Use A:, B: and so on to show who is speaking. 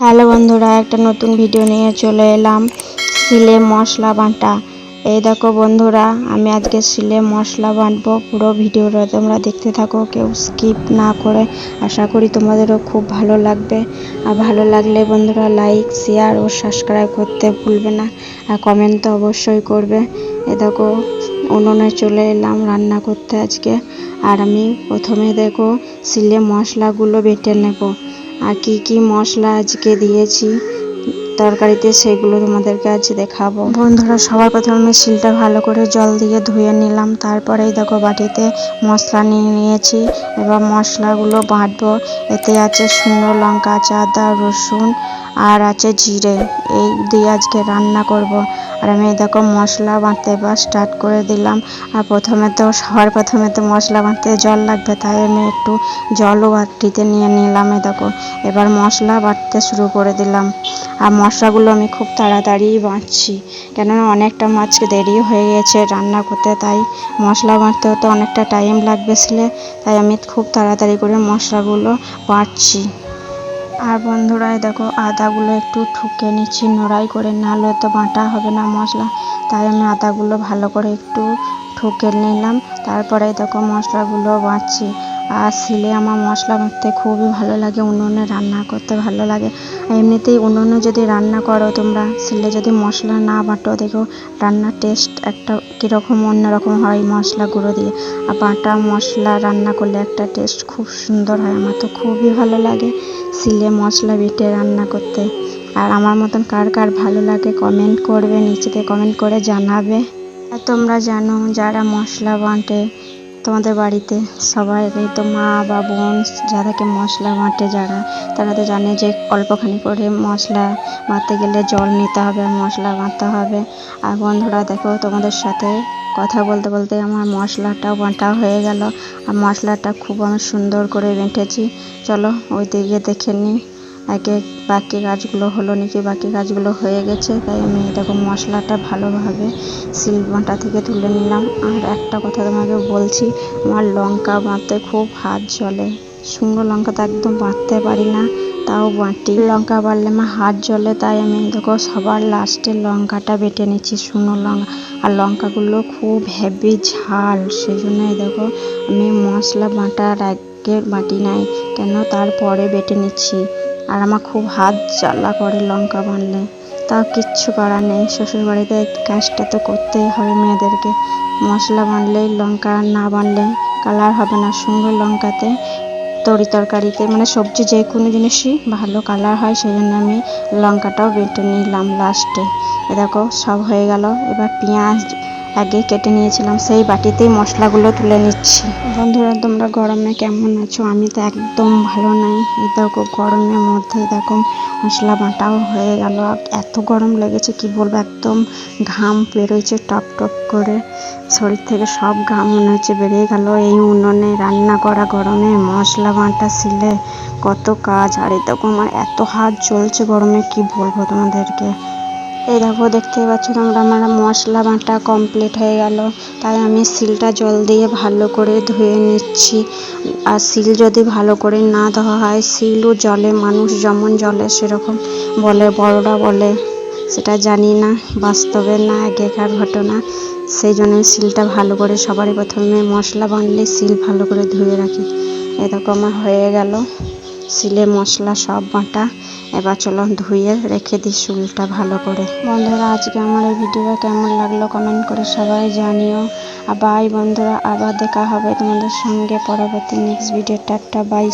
A: Hello বন্ধুরা, একটা নতুন ভিডিও নিয়ে চলে এলাম। সিলে মশলা বাঁটা। এই দেখো বন্ধুরা, আমি আজকে সিলে মশলা বাটবো। পুরো ভিডিওটা তোমরা দেখতে থাকো, কেউ স্কিপ না করে। আশা করি তোমাদেরও খুব ভালো লাগবে। আর ভালো লাগলে বন্ধুরা লাইক শেয়ার ও সাবস্ক্রাইব করতে ভুলবে না। আর কমেন্ট তো অবশ্যই করবে। এ দেখো, উনুনে চলে এলাম রান্না করতে আজকে। আর আমি প্রথমে দেখো সিলে মশলাগুলো বেটে নেব। আর কি কি মশলা আজকে দিয়েছি তরকারিতে সেগুলো তোমাদেরকে আজ দেখাবো। বন্ধুরা, সবার প্রথমে শিলটা ভালো করে জল দিয়ে ধুয়ে নিলাম। তারপরেই দেখো বাটিতে মশলা নিয়ে নিয়েছি। এবার মশলাগুলো বাটবো। এতে আছে শুকনো লঙ্কা আছে আদা, রসুন আর আছে জিরে। এই দিয়ে আজকে রান্না করব। আর আমি দেখো মশলা বাঁধতে বা স্টার্ট করে দিলাম। আর প্রথমে তো সবার প্রথমে তো মশলা বাঁধতে জল লাগবে, তাই আমি একটু জলও বাটিতে নিয়ে নিলাম এই দেখো। এবার মশলা বাটতে শুরু করে দিলাম। আর মশলাগুলো আমি খুব তাড়াতাড়ি বাঁচছি কেননা অনেকটা মাছকে দেরি হয়ে গেছে রান্না করতে, তাই মশলা বাঁটতেও তো অনেকটা টাইম লাগবে ছিলে তাই আমি খুব তাড়াতাড়ি করে মশলাগুলো বাঁটছি আর বন্ধুরা দেখো, আদাগুলো একটু ঠুকে নিচ্ছি, নড়াই করে নাহলে তো বাটা হবে না মশলা। তাই আমি আদাগুলো ভালো করে একটু ঠুকে নিলাম। তারপরে দেখো, মশলাগুলো বাঁচছি। আর শিলে আমার মশলা বাঁধতে খুবই ভালো লাগে, উনুনে রান্না করতে ভালো লাগে। এমনিতেই উনুনে যদি রান্না করো তোমরা, শিলে যদি মশলা না বাটো, দেখো, রান্নার টেস্ট একটা কীরকম, অন্যরকম হয় মশলা গুঁড়ো দিয়ে। আর বাটা মশলা রান্না করলে একটা টেস্ট খুব সুন্দর হয়, আমার তো খুবই ভালো লাগে। শিলে মশলা বেটে রান্না করতে। আর আমার মতন কার কার ভালো লাগে কমেন্ট করবে, নিচেতে কমেন্ট করে জানাবে। আর তোমরা জানো, যারা মশলা বাঁটে, তোমাদের বাড়িতে সবাই তো মা বা বোন যাদেরকে মশলা বাঁটে যারা, তারা তো জানে যে অল্পখানি করে মশলা বাঁধতে গেলে জল নিতে হবে, মশলা বাঁধতে হবে। আর বন্ধুরা, দেখো তোমাদের সাথে কথা বলতে বলতে আমার মশলাটাও বাঁটা হয়ে গেল আর মশলাটা খুব আমি সুন্দর করে বেঁটেছি। চলো ওই দিকে দেখে নিই আগে বাকি গাছগুলো হলো নাকি বাকি গাছগুলো হয়ে গেছে, তাই আমি দেখো মশলাটা ভালোভাবে শিলবাটা থেকে তুলে নিলাম। আর একটা কথা তোমাকে বলছি, আমার লঙ্কা বাঁধতে খুব হাত জ্বলে। শুকনো লঙ্কা তো একদম বাঁধতে পারি না, তাও বাটি। লঙ্কা বাড়লে আমার হাত জ্বলে, তাই আমি দেখো সবার লাস্টে লঙ্কাটা বেটে নিচ্ছি, শুকনো লঙ্কা। আর লঙ্কাগুলো খুব হেভি ঝাল সেই জন্যই দেখো আমি মশলা বাটার আগে বাটি নাই, কেন তারপরে বেটে নিচ্ছি। আর আমার খুব হাত জ্বালা করে লঙ্কা বানলে তাও কিচ্ছু করার নেই, শ্বশুরবাড়িতে কাজটা তো করতেই হয় মেয়েদেরকে। মশলা বানলেই লঙ্কা না বানলে কালার হবে না, শুকনো লঙ্কাতে তরি তরকারিতে মানে সবজি যে কোনো জিনিসই ভালো কালার হয় সেই জন্য আমি লঙ্কাটাও বেটে নিলাম লাস্টে এ দেখো, সব হয়ে গেল। এবার পেঁয়াজ আগে কেটে নিয়েছিলাম, সেই বাটিতেই মশলাগুলো তুলে নিচ্ছি। বন্ধুরা, তোমরা গরমে কেমন আছো? আমি তো একদম ভালো নাই। এই দেখো, গরমের মধ্যে দেখো, মশলা বাটাও হয়ে গেল। এত গরম লেগেছে, কি বলব, একদম ঘাম বেরোচ্ছে টপ টপ করে। শরীর থেকে সব ঘাম মনে হচ্ছে বেরিয়ে গেল। এই উনুনে রান্না করা গরমে, মশলা বাটা ছিলে কত কাজ। আর এই দেখো, আমার এত হাত জ্বলছে গরমে, কি বলব তোমাদেরকে? এই দেখো, দেখতেই পাচ্ছ তোমরা আমার মশলা বাটা কমপ্লিট হয়ে গেল। তাই আমি শিলটা জল দিয়ে ভালো করে ধুয়ে নিচ্ছি। আর শিল যদি ভালো করে না ধোয়া হয় শিলও জলে, মানুষ যেমন জলে সেরকম বলে, বড়রা বলে। সেটা জানি না, বাস্তবে না আগেকার ঘটনা। সেই জন্য শিলটা ভালো করে সবারই প্রথমে মশলা বানলে শিল ভালো করে ধুয়ে রাখি। এরকম আমার হয়ে গেল। শিলে মশলা সব বাটা, এবার চলো ধুয়ে রেখে দিই শুলটা ভালো করে। বন্ধুরা, আজকে আমার এই ভিডিওটা কেমন লাগল কমেন্ট করে সবাই জানিও। আর বাই বন্ধুরা, আবার দেখা হবে তোমাদের সঙ্গে পরবর্তী নেক্সট ভিডিও টাটা বাই